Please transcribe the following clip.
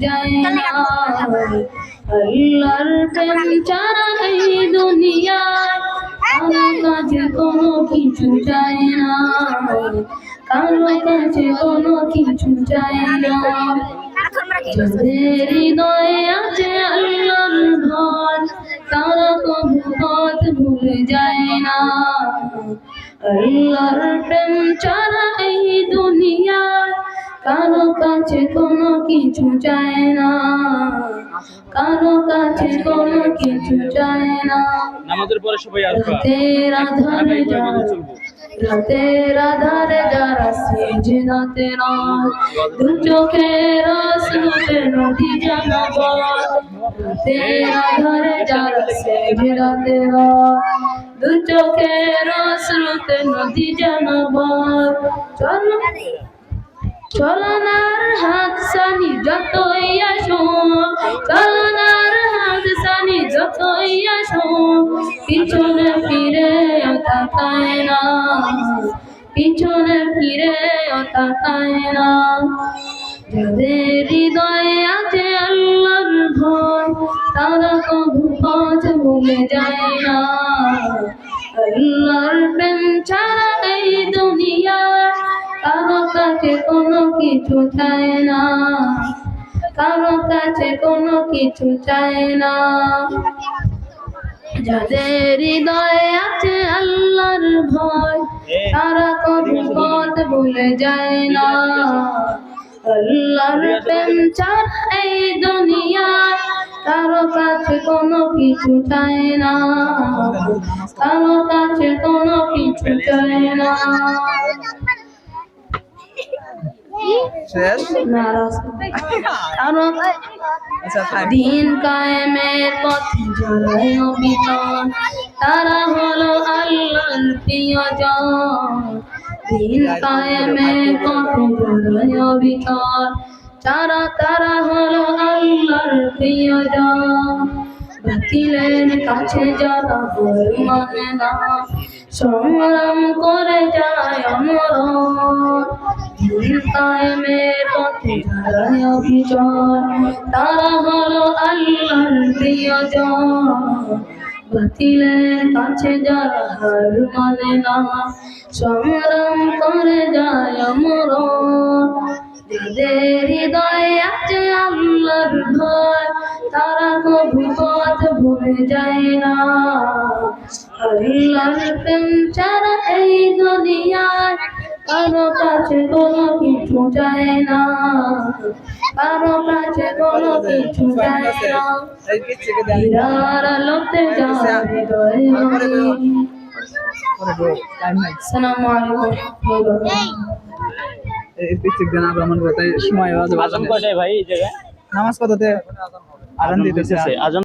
যায় না আল্লাহর প্রেম ছাড়া কাছে কোনো কিছু চাই না। কাছে কোনো কিছু চাই না। যাদের হৃদয়ে আছে আল্লাহর ভয়, তারা কবু যায় না। আল্লাহর প্রেম ছাড়া এই কারও কাছে কোনো কিছু চায় না। কারও কাছে কোনো কিছু চায় না। নামাজের পরে সবাই আসবা। রাতের আধারে আমি যারা রাতের আধারে যারা সেজদাতে নয় দু চোখের আঁসুতে নদী জানাব রাতের আধারে যারা সেজদাতে নয় দু চোখের আঁসুতে নদী জানাব চলো। চলনার হাত সানি যতই আসো, চলনার হাত সানি যতই আসো, পিছনে ফিরে তাকায় না, পিছনে ফিরে তাকায় না। যাদের হৃদয়ে আছে আল্লাহর ভয়, তারা কবু পথ ভুলে যায় না। কাছে কোনো কিছু চায় না। কারও কাছে কোনো কিছু চায় না। যাদের হৃদয়ে আছে আল্লাহর ভয় তারা কবু পথ ভুলে যায় না। আল্লাহর প্রেম ছাড়া এই দুনিয়ায় কারও কাছে কোনো কিছু চায় না। কারও কাছে কোনো কিছু চায় না। শেষ? আচ্ছা দিন কায়েমের পথে যারাই অবিচল তারা হলো আল্লাহর প্রিয়জন। দিন কায়েমের পথে যারাই অবিচল তারা তারা হলো আল্লাহর প্রিয়জন। বাতিলের কাছে যারা ভয় মানে না সংগ্রাম করে যায় অমর। দিন কায়েমের পথে যারাই অবিচল তারা হলো আল্লাহর প্রিয়জন। কাছে যারা হার মানে না, সংগ্রাম করে যায় অমর যাদের হৃদয়ে আছে আল্লাহর ভয়, তারা কবু পথ ভুলে যায় না। আল্লাহর প্রেম ছাড়া এই দুনিয়ায় কারও কাছে কোনো কিছু চায় না। কারও কাছে কোনো কিছু না হীরার আলোতে যায় আসসালামু আলাইকুম সময় নামাজ দিতেছে আজান